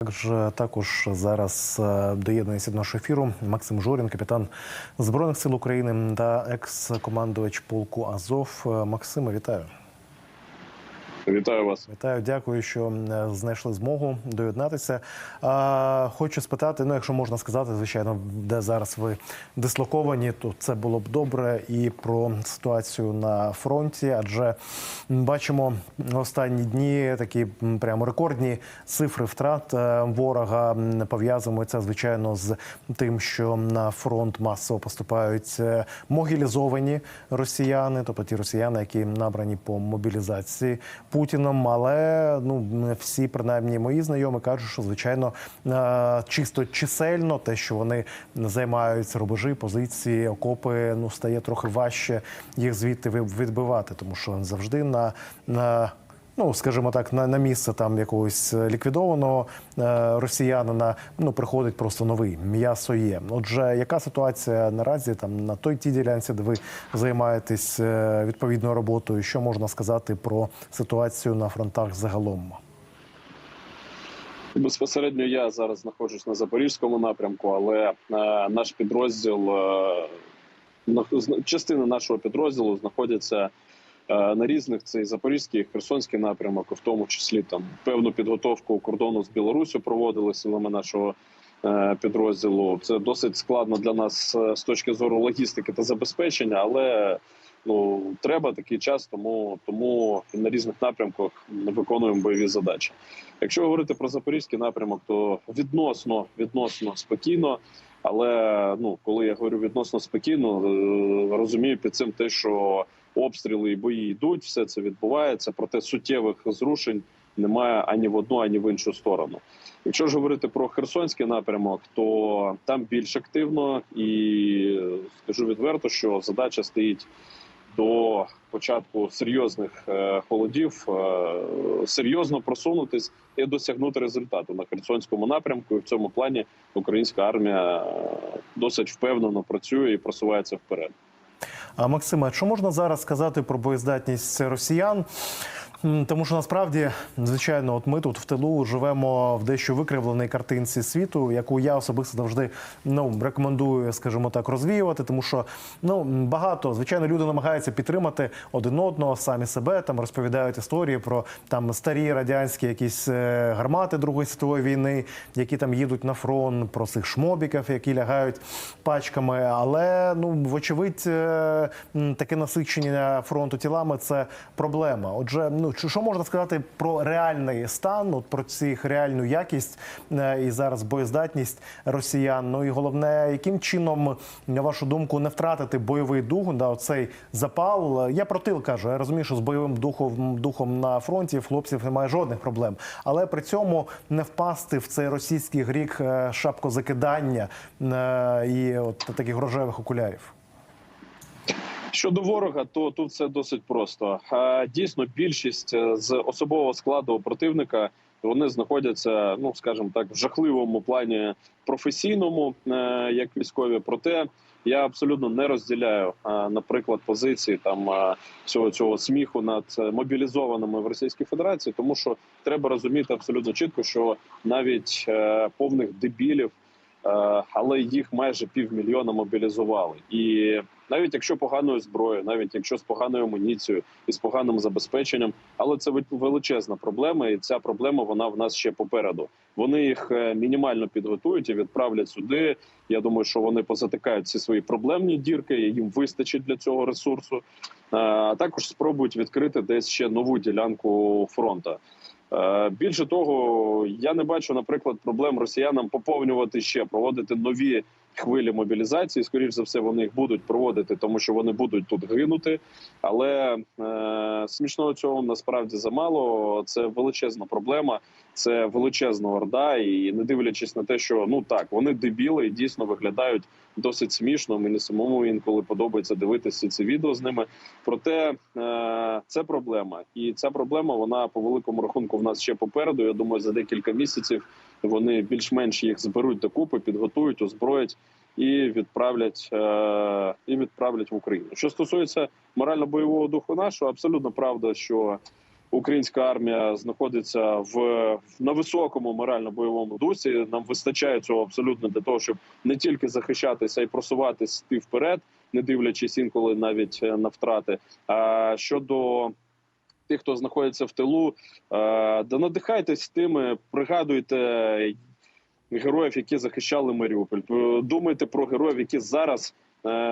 Також також зараз е, доєднується до нашого ефіру Максим Жорін, капітан збройних сил України та екс-командувач полку Азов. Максима, Максиме, вітаю. Вас. Вітаю, дякую, що е, знайшли змогу доєднатися. Хочу спитати, ну якщо можна сказати, звичайно, де зараз ви дислоковані, то це було б добре і про ситуацію на фронті, адже бачимо останні дні такі прямо рекордні цифри втрат е, ворога. Пов'язуємо це звичайно з тим, що на фронт масово поступають е, могілізовані росіяни, тобто ті росіяни, які набрані по мобілізації Путіном. Але ну всі, принаймні, мої знайомі кажуть, що звичайно е, чисто чисельно те, що вони займаються рубежі, позиції, окопи, ну стає трохи важче їх звідти відбивати, тому що завжди на, на Ну, скажімо так, на, на місце там якогось е, ліквідованого е, росіянина ну приходить просто новий м'ясо є. Отже, яка ситуація наразі там на той тій ділянці, де ви займаєтесь е, відповідною роботою? Що можна сказати про ситуацію на фронтах загалом? Безпосередньо я зараз знаходжусь на запорізькому напрямку, але наш підрозділ частина нашого підрозділу знаходяться на різних цей запорізький, херсонський напрямок, в тому числі там певну підготовку кордону з Білоруссю проводили силами нашого е, підрозділу. Це досить складно для нас е, з точки зору логістики та забезпечення, але ну треба такий час, тому тому на різних напрямках виконуємо бойові задачі. Якщо говорити про запорізький напрямок, то відносно відносно спокійно. Але ну коли я говорю відносно спокійно, е, розумію під цим те, що обстріли і бої йдуть, все це відбувається, проте суттєвих зрушень немає ані в одну, ані в іншу сторону. Якщо ж говорити про Херсонський напрямок, то там більш активно і скажу відверто, що задача стоїть до початку серйозних е, холодів, е, серйозно просунутись і досягнути результату на Херсонському напрямку. І в цьому плані українська армія е, досить впевнено працює і просувається вперед. Максиме, що можна зараз сказати про боєздатність росіян? Тому що насправді, звичайно, от ми тут в тилу живемо в дещо викривленій картинці світу, яку я особисто завжди ну рекомендую, скажімо так, розвіювати, тому що ну багато звичайно люди намагаються підтримати один одного, самі себе там розповідають історії про там старі радянські якісь е, гармати Другої світової війни, які там їдуть на фронт, про цих шмобіків, які лягають пачками. Але ну вочевидь, е, таке насичення фронту тілами це проблема. Отже, ну чи- що можна сказати про реальний стан, от про цих реальну якість е, і зараз боєздатність росіян? Ну і головне, яким чином, на вашу думку, не втратити бойовий дух, да, оцей запал. Я про тил кажу. Я розумію, що з бойовим духом духом на фронті хлопців немає жодних проблем, але при цьому не впасти в цей російський гріх е, шапкозакидання е, і от таких рожевих окулярів. Щодо ворога, то тут все досить просто. Дійсно, більшість е, з особового складу противника вони знаходяться, ну скажімо так, в жахливому плані професійному, е, як військові. Проте я абсолютно не розділяю, е, наприклад, позиції там е, всього цього сміху над е, мобілізованими в Російській Федерації, тому що треба розуміти абсолютно чітко, що навіть е, повних дебілів. Е, але їх майже півмільйона мобілізували. І навіть якщо поганою зброєю, навіть якщо з поганою амуніцією і з поганим забезпеченням, але це вел- величезна проблема, і ця проблема вона в нас ще попереду. Вони їх е, мінімально підготують і відправлять сюди. Я думаю, що вони позатикають всі свої проблемні дірки. і Їм вистачить для цього ресурсу. Е, А також спробують відкрити десь ще нову ділянку фронту. Е, Більше того, я не бачу, наприклад, проблем росіянам поповнювати ще проводити нові хвилі мобілізації. Скоріш за все, вони їх будуть проводити, тому що вони будуть тут гинути. Але е, смішного цього насправді замало. Це величезна проблема, це величезна орда. І не дивлячись на те, що ну так вони дебіли і дійсно виглядають досить смішно. Мені самому інколи подобається дивитися ці відео з ними. Проте е, це проблема, і ця проблема вона по великому рахунку в нас ще попереду. Я думаю, за декілька місяців вони більш-менш їх зберуть докупи, підготують, озброять і відправлять е, і відправлять в Україну. Що стосується морально-бойового духу нашого, абсолютно правда, що українська армія знаходиться в на високому морально-бойовому дусі. Нам вистачає цього абсолютно для того, щоб не тільки захищатися і просуватися вперед, не дивлячись інколи навіть е, на втрати. А щодо тих, хто знаходиться в тилу, е, да надихайтесь тими, пригадуйте героїв, які захищали Маріуполь. Думайте про героїв, які зараз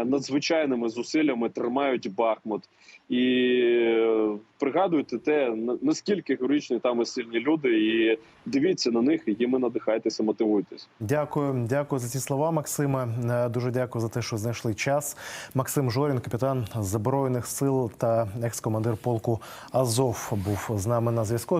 надзвичайними зусиллями тримають Бахмут, і е, пригадуйте те, наскільки героїчні там і сильні люди, і дивіться на них, і їми надихайтеся, мотивуйтесь. Дякую, дякую за ці слова, Максиме. Е, Дуже дякую за те, що знайшли час. Максим Жорін, капітан Збройних сил та екс-командир полку Азов, був з нами на зв'язку.